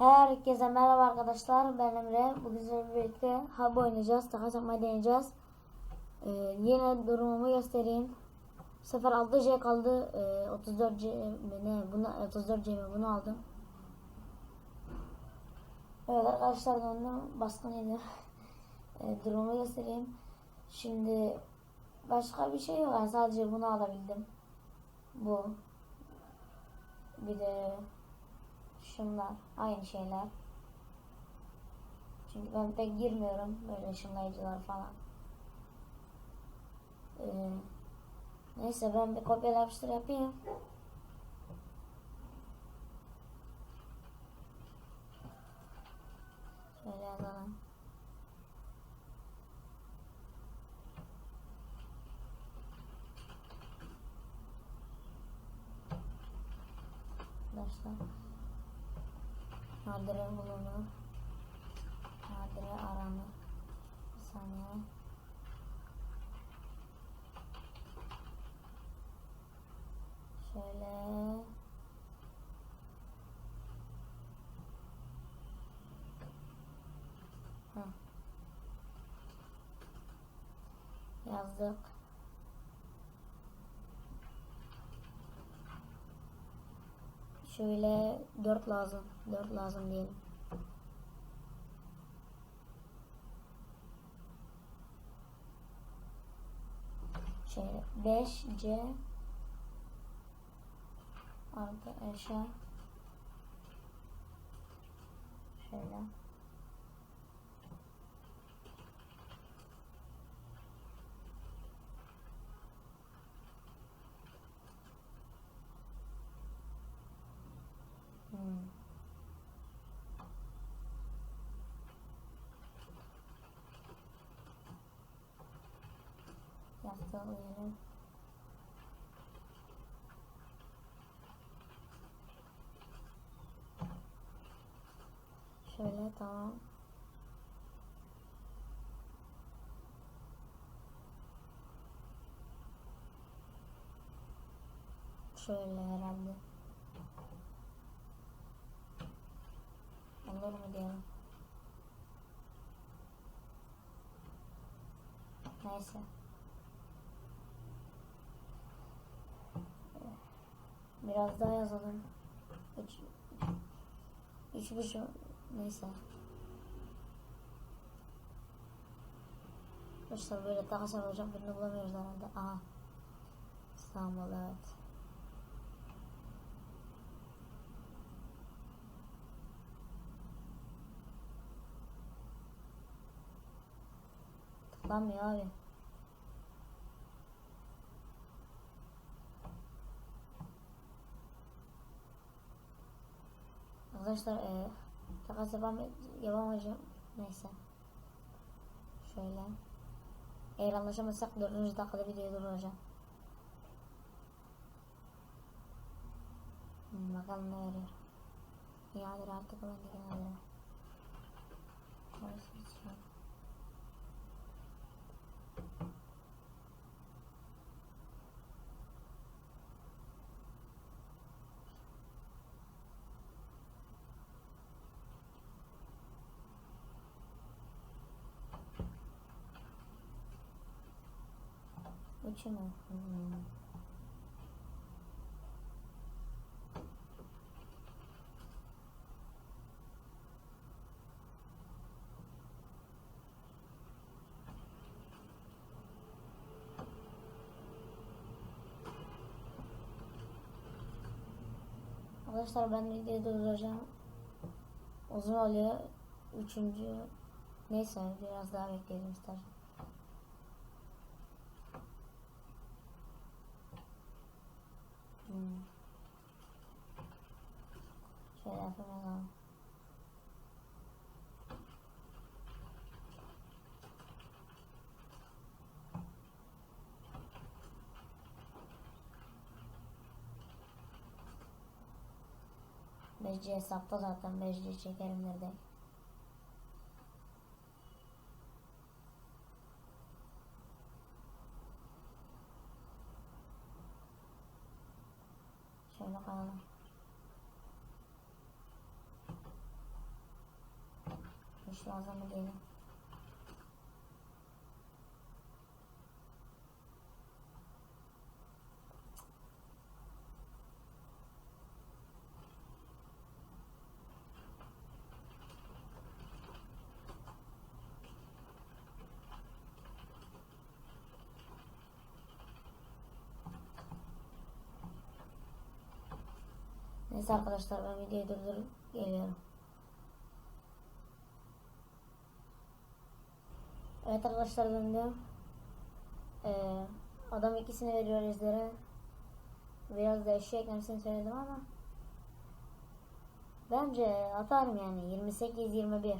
Herkese merhaba arkadaşlar. Ben Emre. Bugün sizlerle birlikte hub oynayacağız. Takas yapmayı deneyeceğiz. Ee, yine durumumu göstereyim. Bu sefer 6C kaldı. Ee, 34C mi ne? Bunu, 34C mi? Bunu aldım. Evet arkadaşlar döndüm. Baskın yedi. Ee, durumumu göstereyim. Şimdi başka bir şey yok. Yani sadece bunu alabildim. Bu. Bir de şunlar aynı şeyler. Çünkü ben pek girmiyorum böyle ışınlayıcılar falan. Ee, neyse ben bir kopya yapıştır yapayım. Şöyle. Arkadaşlar. Nadire bulunur. Nadire aranır. Bir saniye. Şöyle. Heh. Yazdık. Şöyle 4 lazım. 4 lazım diyelim. Şöyle 5C artı eşya şöyle Hmm. Yastıklayalım. Şöyle tamam. Şöyle herhalde. Olur mu diyelim. Neyse. Biraz daha yazalım. Üç, üç buçuk neyse. Arkadaşlar böyle takas yapacak birini bulamıyoruz herhalde. Aha. İstanbul evet. Tıklanmıyor abi. Arkadaşlar e, takas yapam yapamayacağım. Neyse. Şöyle. Eğer anlaşamazsak 4. dakikada videoyu durduracağım. Hmm, bakalım ne veriyor. Yadır artık ben de yadır. Hmm. Arkadaşlar ben videoyu durduracağım. Uzun oluyor. Üçüncü neyse biraz daha bekleyelim istersen. Hmm. Şöyle yapalım. Mecci hesapta zaten mecci çekerim nerede. Şöyle koyalım. lazım mı diyelim. Neyse arkadaşlar ben videoyu durdurup geliyorum. Evet arkadaşlar döndüm. Ee, adam ikisini veriyor izlere. Biraz da eşya eklemesini söyledim ama bence atarım yani 28-21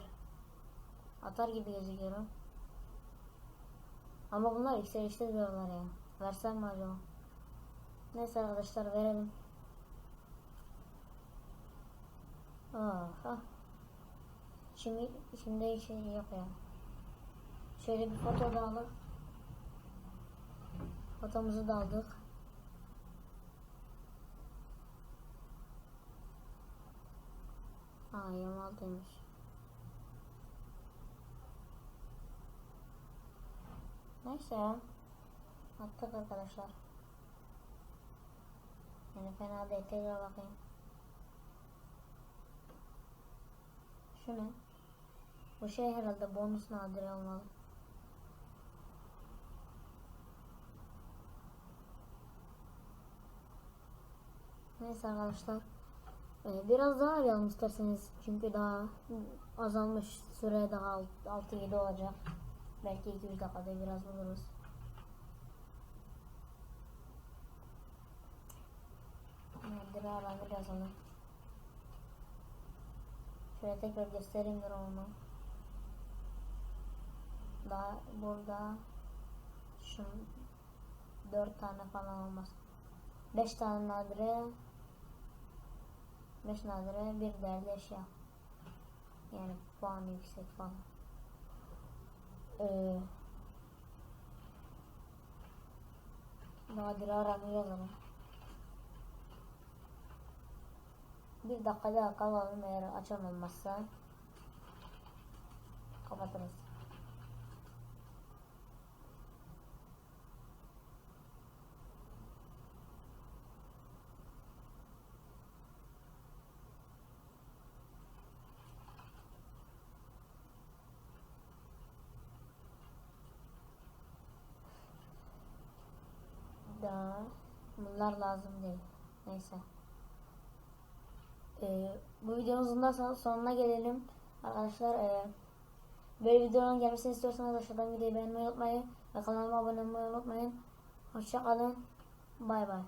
atar gibi gözüküyorum. Ama bunlar yükselişte diyorlar ya. Versem mi acaba? Neyse arkadaşlar verelim. Ah, ah. Şimdi şimdi şey yok ya. Şöyle bir foto da alıp fotomuzu da aldık. Aa yamalıymış. Neyse ya. Attık arkadaşlar. Yani fena değil. Tekrar bakayım. Şu ne? Bu şey herhalde bonus nadir olmalı. Neyse arkadaşlar. Ee, biraz daha arayalım isterseniz. Çünkü daha azalmış. Süre daha 6-7 olacak. Belki 2-3 dakikada biraz buluruz. Nadir aramı yazalım. Şöyle tekrar göstereyim onu. Daha burada şu dört tane falan olmaz. Beş tane nadire beş nadire bir değerli eşya. Yani puanı yüksek falan. Ee, nadire aramı yazalım. Bir dakika daha kalalım eğer açan olmazsa kapatırız. Daha bunlar lazım değil. Neyse. Ee, bu videomuzun da son- sonuna gelelim. Arkadaşlar e, böyle videoların gelmesini istiyorsanız aşağıdan videoyu beğenmeyi unutmayın. Ve kanalıma abone olmayı unutmayın. Hoşça kalın. Bay bay.